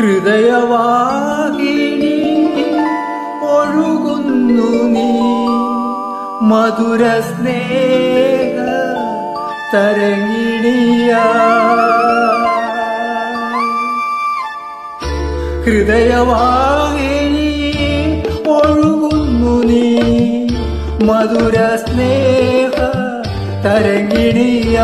ഹൃദയവാഹിനി ഒഴുകുന്നു നീ. മധുര സ്നേഹ തരങ്ങിണിയ ഹൃദയവാഹിനി ഒഴുകുന്നു നീ. മധുര സ്നേഹ തരങ്ങിണിയ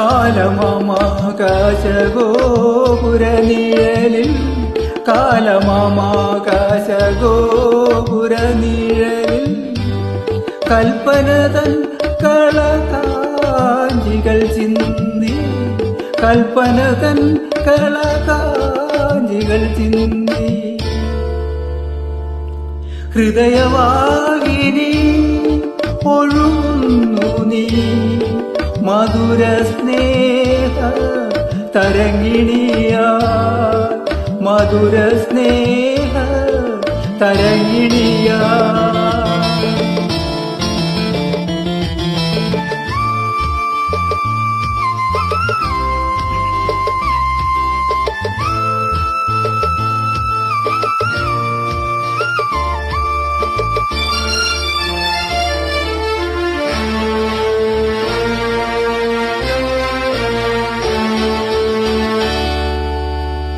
കാലമാകാശഗോപുരനിഴലിൽ കാലമാകാശഗോപുരനിഴലിൽ കൽപ്പനതൻ കളകാഞ്ചികൾ ചിന്തി കൽപ്പനതൻ കളകാഞ്ചികൾ ചിന്തി. ഹൃദയവാഹിനി ഒഴുകുന്നു നീ. മധുര സ്നേഹ തരങ്ങിണിയ മധുര സ്നേഹ തരങ്ങിണിയ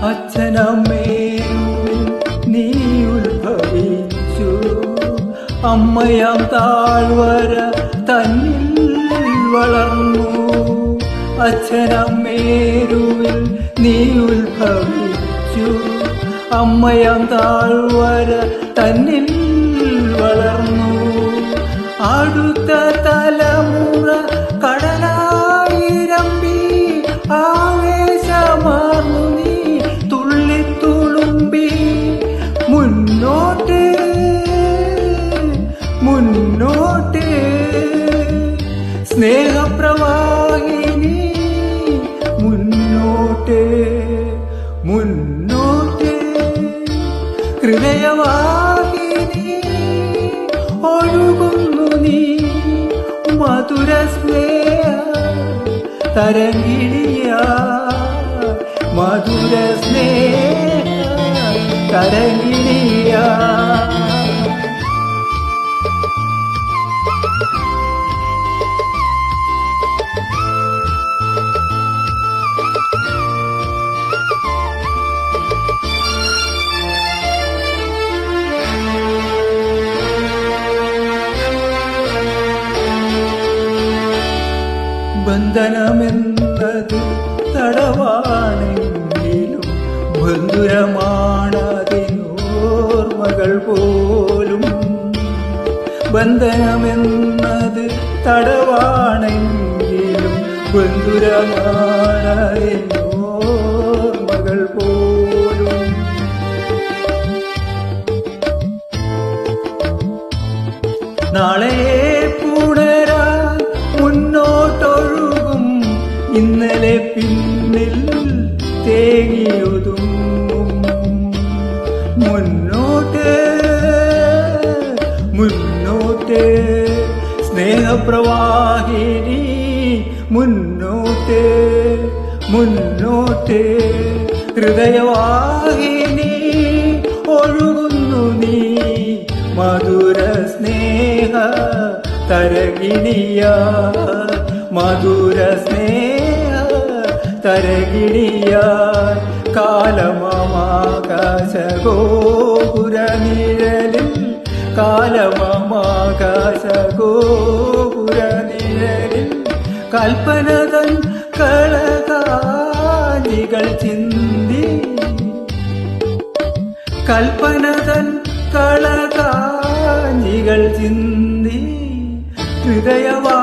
അച്ഛനമ്മേരുവിൽ നീ ഉത്ഭവിച്ചു. അമ്മയാം താഴ്വര തന്നിൽ വളർന്നു. അച്ഛനമ്മേരുവിൽ നീ ഉത്ഭവിച്ചു. അമ്മയാം താഴ്വര തന്നിൽ വളർന്നു. അടുത്ത തലമുറ കടലായിരമ്പി ആവേശമാർന്നു മുന്നോട്ട്. സ്നേഹപ്രവാഹിനി മുന്നോട്ട് മുന്നോട്ട്. ഹൃദയവാഹിനി ഒഴുകുന്നു നീ. മധുര സ്നേഹ തരങ്ങിണിയ മധുര സ്നേഹ തരങ്കിണിയ ബന്ധനമെന്നത് തടവാണെങ്കിലും ബന്ധുരമാണതിനോർമകൾ പോലും. ബന്ധനമെന്നത് തടവാണെങ്കിലും ബന്ധുരമാണതിനോർമകൾ പോലും. നാളെ പുണരാൻ ഇന്നലെ പിന്നിൽ തേങ്ങിയൊതുങ്ങും. മുന്നോട്ട് മുന്നോട്ട് സ്നേഹപ്രവാഹിനി മുന്നോട്ട് മുന്നോട്ട് ഹൃദയവാഹിനി ഒഴുകുന്നു നീ. മധുര സ്നേഹ തരകിണിയ മധുര സ്നേഹ തരകിണിയ കാലമാകാശ ഗോപുര നിഴലിൽ കൽപ്പനതൻ കളകാലികൾ ചിന്തി. കൽപ്പനതൻ കളകാലികൾ ചിന്തി. ഹൃദയവാ